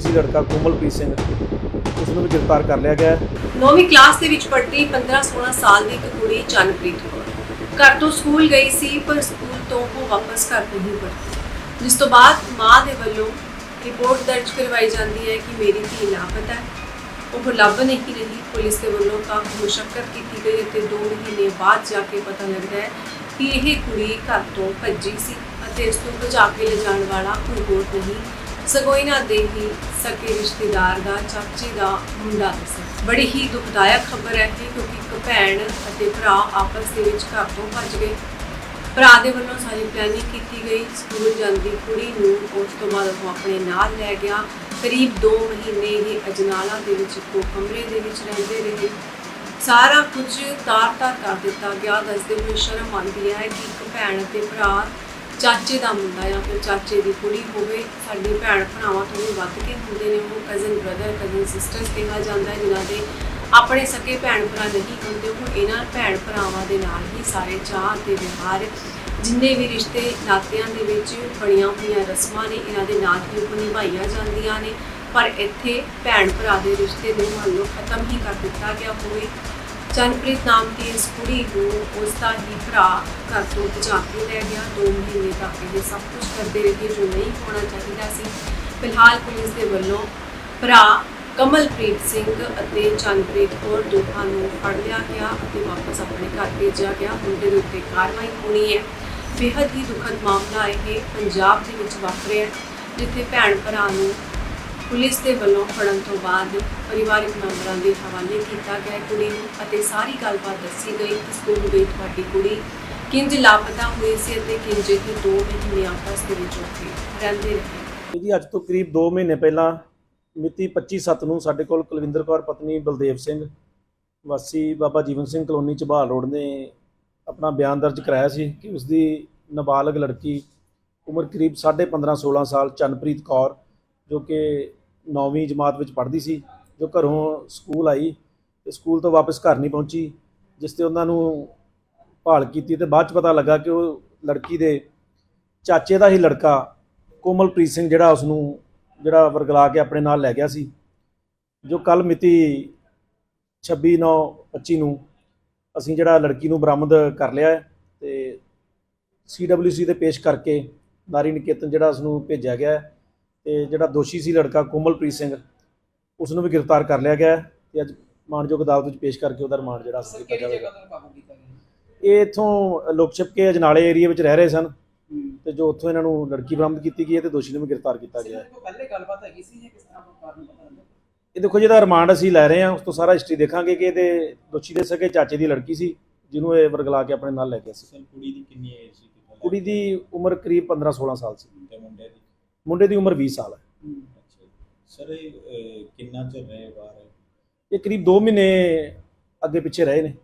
ਸੀ ਲੜਕਾ ਕੋਮਲਪ੍ਰੀਤ ਸਿੰਘ, ਉਸ ਨੂੰ ਵੀ ਗ੍ਰਿਫਤਾਰ ਕਰ ਲਿਆ ਗਿਆ ਹੈ। ਨੌਵੀਂ ਕਲਾਸ ਦੇ ਵਿੱਚ ਪੜ੍ਹਦੀ 15-16 ਸਾਲ ਦੀ ਇੱਕ ਕੁੜੀ ਚੰਨਪ੍ਰੀਤ ਕੌਰ। ਘਰ ਤੋਂ ਸਕੂਲ ਗਈ ਸੀ, ਪਰ ਸਕੂਲ ਤੋਂ ਉਹ ਵਾਪਸ ਘਰ ਨਹੀਂ ਪਰਤੀ ਜਿਸ ਤੋਂ ਬਾਅਦ ਮਾਂ ਦੇ ਵੱਲੋਂ ਰਿਪੋਰਟ ਦਰਜ ਕਰਵਾਈ ਜਾਂਦੀ ਹੈ ਕਿ ਮੇਰੀ ਧੀ ਲਾਪਤਾ ਹੈ। ਉਹ ਲੱਭ ਨਹੀਂ ਰਹੀ। ਪੁਲਿਸ ਦੇ ਵੱਲੋਂ ਕਾਫੀ ਮੁਸ਼ਕਲ ਕੀਤੀ ਗਈ ਅਤੇ 2 ਮਹੀਨੇ ਬਾਅਦ ਜਾ ਕੇ ਪਤਾ ਲੱਗਦਾ ਹੈ ਕਿ ਇਹ ਕੁੜੀ ਘਰ ਤੋਂ ਭੱਜੀ ਸੀ ਅਤੇ ਇਸ ਨੂੰ ਭਜਾ ਕੇ ਲਿਜਾਣ ਵਾਲਾ ਕੋਈ ਹੋਰ ਨਹੀਂ ਸਗੋਂ ਇਹਨਾਂ ਦੇ ਹੀ ਸਕੇ ਰਿਸ਼ਤੇਦਾਰ ਦਾ, ਚਾਚੇ ਦਾ, ਮੁੰਡਾ ਸੀ। ਬੜੀ ਹੀ ਦੁਖਦਾਇਕ ਖਬਰ ਹੈ ਇਹ ਕਿਉਂਕਿ ਇੱਕ ਭੈਣ ਅਤੇ ਭਰਾ ਆਪਸ ਦੇ ਵਿੱਚ ਘਰ ਤੋਂ ਭੱਜ ਗਏ। ਭਰਾ ਦੇ ਵੱਲੋਂ ਸਾਰੀ ਪਲੈਨਿੰਗ ਕੀਤੀ ਗਈ। ਸਕੂਲ ਜਾਂਦੀ ਕੁੜੀ ਨੂੰ ਉਸ ਤੋਂ ਬਾਅਦ ਉਹ ਆਪਣੇ ਨਾਲ ਲੈ ਗਿਆ। ਕਰੀਬ 2 ਮਹੀਨੇ ਇਹ ਅਜਨਾਲਾ ਦੇ ਵਿੱਚ ਇੱਕੋ ਕਮਰੇ ਦੇ ਵਿੱਚ ਰਹਿੰਦੇ ਰਹੇ। ਸਾਰਾ ਕੁਝ ਤਾਰ-ਤਾਰ ਕਰ ਦਿੱਤਾ ਗਿਆ। ਦੱਸਦੇ ਹੋਏ ਸ਼ਰਮ ਆਉਂਦੀ ਹੈ ਕਿ ਇੱਕ ਭੈਣ ਅਤੇ ਭਰਾ ਚਾਚੇ ਦਾ ਮੁੰਡਾ ਜਾਂ ਫਿਰ ਚਾਚੇ ਦੀ ਕੁੜੀ ਹੋਵੇ, ਸਾਡੀ ਭੈਣ ਭਰਾਵਾਂ ਤੋਂ ਵੀ ਵੱਧ ਕੇ ਹੁੰਦੇ ਨੇ ਉਹ ਕਜ਼ਨ ਬ੍ਰਦਰ ਕਜ਼ਨ ਸਿਸਟਰਸ ਕਿਹਾ ਜਾਂਦਾ ਹੈ, ਜਿਨ੍ਹਾਂ ਦੇ ਆਪਣੇ ਸਕੇ ਭੈਣ ਭਰਾ ਨਹੀਂ ਹੁੰਦੇ। ਉਹ ਇਹਨਾਂ ਭੈਣ ਭਰਾਵਾਂ ਦੇ ਨਾਲ ਹੀ ਸਾਰੇ ਚਾਹ ਤੇ ਵਿਹਾਰ, ਜਿੰਨੇ ਵੀ ਰਿਸ਼ਤੇ ਨਾਤਿਆਂ ਦੇ ਵਿੱਚ ਬਣੀਆਂ ਹੋਈਆਂ ਰਸਮਾਂ ਨੇ, ਇਹਨਾਂ ਦੇ ਨਾਲ ਹੀ ਉਹ ਨਿਭਾਈਆਂ ਜਾਂਦੀਆਂ ਨੇ। ਪਰ ਇੱਥੇ ਭੈਣ ਭਰਾ ਦੇ ਰਿਸ਼ਤੇ ਨੂੰ ਮੰਨ ਲਓ ਖਤਮ ਹੀ ਕਰ ਦਿੱਤਾ ਗਿਆ ਹੋਵੇ। ਚੰਨਪ੍ਰੀਤ ਨਾਮ ਦੀ ਇਸ ਕੁੜੀ ਨੂੰ ਉਸ ਦਾ ਹੀ ਭਰਾ ਘਰ ਤੋਂ ਭਜਾ ਕੇ ਲੈ ਗਿਆ। 2 ਮਹੀਨੇ ਤੱਕ ਇਹ ਸਭ ਕੁਝ ਕਰਦੇ ਰਹੇ ਜੋ ਨਹੀਂ ਹੋਣਾ ਚਾਹੀਦਾ ਸੀ। ਫਿਲਹਾਲ ਪੁਲਿਸ ਦੇ ਵੱਲੋਂ ਭਰਾ ਕਮਲਪ੍ਰੀਤ ਸਿੰਘ ਅਤੇ ਚੰਨਪ੍ਰੀਤ ਕੌਰ ਦੋਹਾਂ ਨੂੰ ਫੜ ਲਿਆ ਗਿਆ ਅਤੇ ਵਾਪਸ ਆਪਣੇ ਘਰ ਭੇਜਿਆ ਗਿਆ। ਮੁੰਡੇ ਦੇ ਉੱਤੇ ਕਾਰਵਾਈ ਹੋਣੀ ਹੈ। ਬੇहद ਹੀ ਦੁਖਦ ਮਾਮਲਾ ਇਹ ਪੰਜਾਬ ਦੇ ਵਿੱਚ ਵਾਪਰਿਆ, ਜਿੱਥੇ ਭੈਣ ਭਰਾ ਨੂੰ ਪੁਲਿਸ ਦੇ ਵੱਲੋਂ ਫੜਨ ਤੋਂ ਬਾਅਦ ਪਰਿਵਾਰਕ ਮੈਂਬਰਾਂ ਦੇ ਹਵਾਲੇ ਕੀਤਾ ਗਿਆ ਕੁੜੀ ਨੂੰ ਅਤੇ ਸਾਰੀ ਗੱਲਬਾਤ ਦੱਸੀ ਗਈ ਕਿ ਸਕੂਲ ਗਈ ਤੁਹਾਡੀ ਕੁੜੀ। ਕਿੰਜ ਲਾਪਤਾ ਹੋਈ ਸੀ ਅਤੇ ਕਿੰਜ ਹੀ ਦੋ ਮਹੀਨੇ ਆਪਸ ਦੇ ਵਿੱਚ ਉੱਥੇ ਰਹਿੰਦੇ ਰਹੇ। ਜੀ ਅੱਜ ਤੋਂ ਕਰੀਬ 2 ਮਹੀਨੇ ਪਹਿਲਾਂ ਮਿਤੀ 25/7 ਨੂੰ ਸਾਡੇ ਕੋਲ ਕੁਲਵਿੰਦਰ ਕੌਰ ਪਤਨੀ ਬਲਦੇਵ ਸਿੰਘ, ਵਾਸੀ ਬਾਬਾ ਜੀਵਨ ਸਿੰਘ ਕਲੋਨੀ ਚਬਾਲ ਰੋਡ ਨੇ ਆਪਣਾ ਬਿਆਨ ਦਰਜ ਕਰਾਇਆ ਸੀ ਕਿ ਉਸ ਦੀ ਨਾਬਾਲਗ ਲੜਕੀ ਉਮਰ ਕਰੀਬ 15.5 16 ਸਾਲ ਚੰਨਪ੍ਰੀਤ ਕੌਰ, ਜੋ ਕਿ 9ਵੀਂ ਜਮਾਤ ਵਿੱਚ ਪੜ੍ਹਦੀ ਸੀ, ਜੋ ਘਰੋਂ ਸਕੂਲ ਆਈ ਤੇ ਸਕੂਲ ਤੋਂ ਵਾਪਸ ਘਰ ਨਹੀਂ ਪਹੁੰਚੀ, ਜਿਸ ਤੇ ਉਹਨਾਂ ਨੂੰ ਭਾਲ ਕੀਤੀ ਤੇ ਬਾਅਦ ਚ ਪਤਾ ਲੱਗਾ ਕਿ ਉਹ ਲੜਕੀ ਦੇ ਚਾਚੇ ਦਾ ਹੀ ਲੜਕਾ ਕੋਮਲਪ੍ਰੀਤ ਸਿੰਘ ਜਿਹੜਾ ਉਸ ਨੂੰ ਜਿਹੜਾ ਵਰਗਲਾ ਕੇ ਆਪਣੇ ਨਾਲ ਲੈ ਗਿਆ ਸੀ, ਜੋ ਕੱਲ ਮਿਤੀ 26/9/25 ਨੂੰ ਅਸੀਂ ਜਿਹੜਾ ਲੜਕੀ ਨੂੰ ਬਰਾਮਦ ਕਰ ਲਿਆ ਹੈ ਤੇ ਸੀਡਬਲਯੂਸੀ ਤੇ ਪੇਸ਼ ਕਰਕੇ ਨਾਰੀ ਨਿਕੇਤਨ ਜਿਹੜਾ ਉਸ ਨੂੰ ਭੇਜਿਆ ਗਿਆ ਹੈ। ਤੇ ਜਿਹੜਾ ਦੋਸ਼ੀ ਸੀ ਲੜਕਾ ਕੋਮਲਪ੍ਰੀਤ ਸਿੰਘ ਉਸ ਨੂੰ ਵੀ ਗ੍ਰਿਫਤਾਰ ਕਰ ਲਿਆ ਗਿਆ ਤੇ ਅੱਜ ਮਾਨਯੋਗ ਅਦਾਲਤ ਵਿੱਚ ਪੇਸ਼ ਕਰਕੇ ਉਹਦਾ ਰਿਮਾਂਡ ਜਿਹੜਾ ਸਰ ਕੀਤਾ ਜਾਵੇਗਾ। ਇਹ ਇਥੋਂ ਲੋਕਸ਼ਿਪ ਕੇ ਅਜਨਾਲੇ ਏਰੀਆ ਵਿੱਚ ਰਹਿ ਰਹੇ ਸਨ ਤੇ ਜੋ ਉੱਥੋਂ ਇਹਨਾਂ ਨੂੰ ਲੜਕੀ ਬਰਾਮਦ ਕੀਤੀ ਗਈ ਹੈ ਤੇ ਦੋਸ਼ੀ ਨੂੰ ਵੀ ਗ੍ਰਿਫਤਾਰ ਕੀਤਾ ਗਿਆ ਹੈ। ਇਹਨਾਂ ਕੋਲ ਪਹਿਲੇ ਗੱਲਬਾਤ ਹੈਗੀ ਸੀ ਜਾਂ ਕਿਸ ਤਰ੍ਹਾਂ ਦਾ ਕਾਰਨ ਪਤਾ ਲੱਗਾ ਇਹ ਦੇਖੋ ਜਿਹਦਾ ਰਿਮਾਂਡ ਅਸੀਂ ਲੈ ਰਹੇ ਹਾਂ ਉਸ ਤੋਂ ਸਾਰਾ ਹਿਸਟਰੀ ਦੇਖਾਂਗੇ ਕਿ ਇਹਦੇ ਦੋਸ਼ੀ ਦੇ ਸਕੇ ਚਾਚੇ ਦੀ ਲੜਕੀ ਸੀ ਜਿਹਨੂੰ ਇਹ ਵਰਗਲਾ ਕੇ ਆਪਣੇ ਨਾਲ ਲੈ ਗਿਆ ਸੀ। ਕੁੜੀ ਦੀ ਕਿੰਨੀ ਏਜ ਸੀ ਕੁੜੀ ਦੀ ਉਮਰ ਕਰੀਬ 15 16 ਸਾਲ ਸੀ। ਮੁੰਡੇ ਦੀ ਉਮਰ 20 ਸਾਲ ਹੈ। ਅੱਛਾ। ਸਰ ਇਹ ਕਿੰਨਾ ਚਿਰ ਰਹੇ ਬਾਹਰ? ਇਹ ਕਰੀਬ 2 ਮਹੀਨੇ ਅੱਗੇ ਪਿੱਛੇ ਰਹੇ ਨੇ।